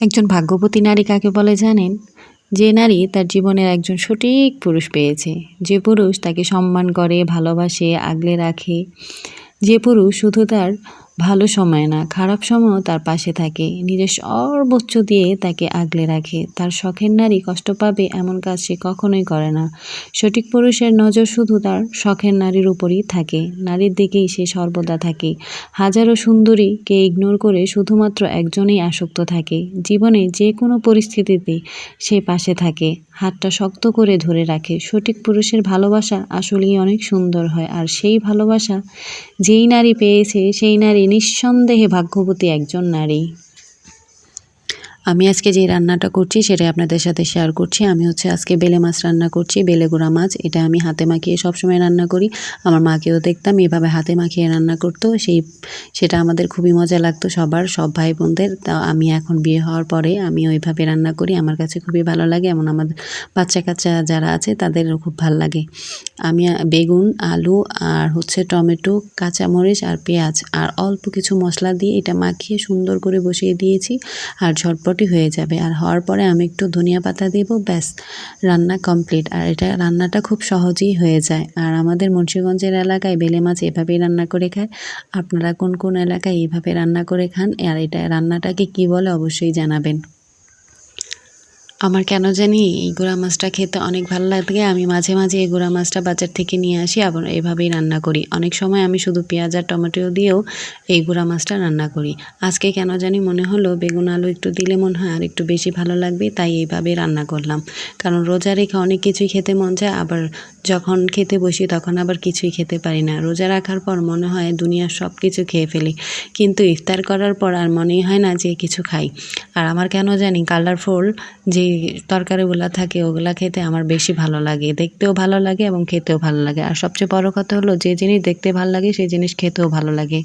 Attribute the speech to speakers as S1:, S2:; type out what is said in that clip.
S1: একজন ভাগ্যবতী নারী কাকে বলে জানেন? যে নারী তার জীবনের একজন সঠিক পুরুষ পেয়েছে। যে পুরুষ তাকে সম্মান করে, ভালোবাসে, আগলে রাখে। যে পুরুষ শুধু তার ভালো সময় না, খারাপ সময়ও তার পাশে থাকে। নিজের সর্বোচ্চ দিয়ে তাকে আগলে রাখে। তার শখের নারী কষ্ট পাবে এমন কাজ সে কখনোই করে না। সঠিক পুরুষের নজর শুধু তার শখের নারীর উপরই থাকে। নারীর দিকেই সে সর্বদা থাকে। হাজারো সুন্দরীকে ইগনোর করে শুধুমাত্র একজনেই আসক্ত থাকে। জীবনে যে কোনো পরিস্থিতিতে সে পাশে থাকে। হাতটা শক্ত করে ধরে রাখে। সঠিক পুরুষের ভালোবাসা আসলেই অনেক সুন্দর হয়। আর সেই ভালোবাসা যেই নারী পেয়েছে, সেই নারী নিঃসন্দেহে ভাগ্যবতী একজন নারী। আমি আজকে যে রান্নাটা করছি সেটা আপনাদের সাথে শেয়ার করছি। আমি হচ্ছে আজকে বেলে মাছ রান্না করছি, বেলে মাছ। এটা আমি হাতে মাখিয়ে সবসময় রান্না করি। আমার মাকেও দেখতাম এভাবে হাতে মাখিয়ে রান্না করতো। সেই, সেটা আমাদের খুবই মজা লাগতো সবার, সব ভাই বোনদের তা আমি এখন বিয়ে হওয়ার পরে আমি ওইভাবে রান্না করি। আমার কাছে খুবই ভালো লাগে। এমন আমাদের বাচ্চা কাচ্চা যারা আছে তাদেরও খুব ভালো লাগে। আমি বেগুন, আলু আর হচ্ছে টমেটো, কাঁচামরিচ আর পেঁয়াজ আর অল্প কিছু মশলা দিয়ে এটা মাখিয়ে সুন্দর করে বসিয়ে দিয়েছি। আর ঝটপট মোটামুটি হয়ে যাবে। আর হওয়ার পরে আমি একটু ধনিয়া পাতা দেবো, ব্যাস, রান্না কমপ্লিট আর এটা রান্নাটা খুব সহজেই হয়ে যায়। আর আমাদের মুন্সীগঞ্জের এলাকায় বেলে মাছ এভাবেই রান্না করে খায়। আপনারা কোন কোন এলাকায় এইভাবে রান্না করে খান? আর এটা রান্নাটাকে কি বলে অবশ্যই জানাবেন। আমার কেন জানি এই গুঁড়া মাছটা খেতে অনেক ভালো লাগে। আমি মাঝে মাঝে এই গুঁড়া মাছটা বাজার থেকে নিয়ে আসি, আবার এভাবেই রান্না করি। অনেক সময় আমি শুধু পেঁয়াজ আর টমেটো দিয়েও এই গুঁড়া মাছটা রান্না করি। আজকে কেন জানি মনে হলো বেগুন আলু একটু দিলে মনে হয় আর একটু বেশি ভালো লাগবে, তাই এইভাবে রান্না করলাম। কারণ রোজা রেখে অনেক কিছুই খেতে মন যায় আবার যখন খেতে বসি তখন আবার কিছুই খেতে পারি না। রোজা রাখার পর মনে হয় দুনিয়ার সব কিছু খেয়ে ফেলি। কিন্তু ইফতার করার পর আর মনেই হয় না যে কিছু খাই। আর আমার কেন জানি কালারফুল যে তরকারিগুলো থাকে, ওগুলো খেতে আমার বেশি ভালো লাগে। দেখতেও ভালো লাগে এবং খেতেও ভালো লাগে। আর সবচেয়ে বড় কথা হলো, যে জিনিস দেখতে ভালো লাগে, সেই জিনিস খেতেও ভালো লাগে।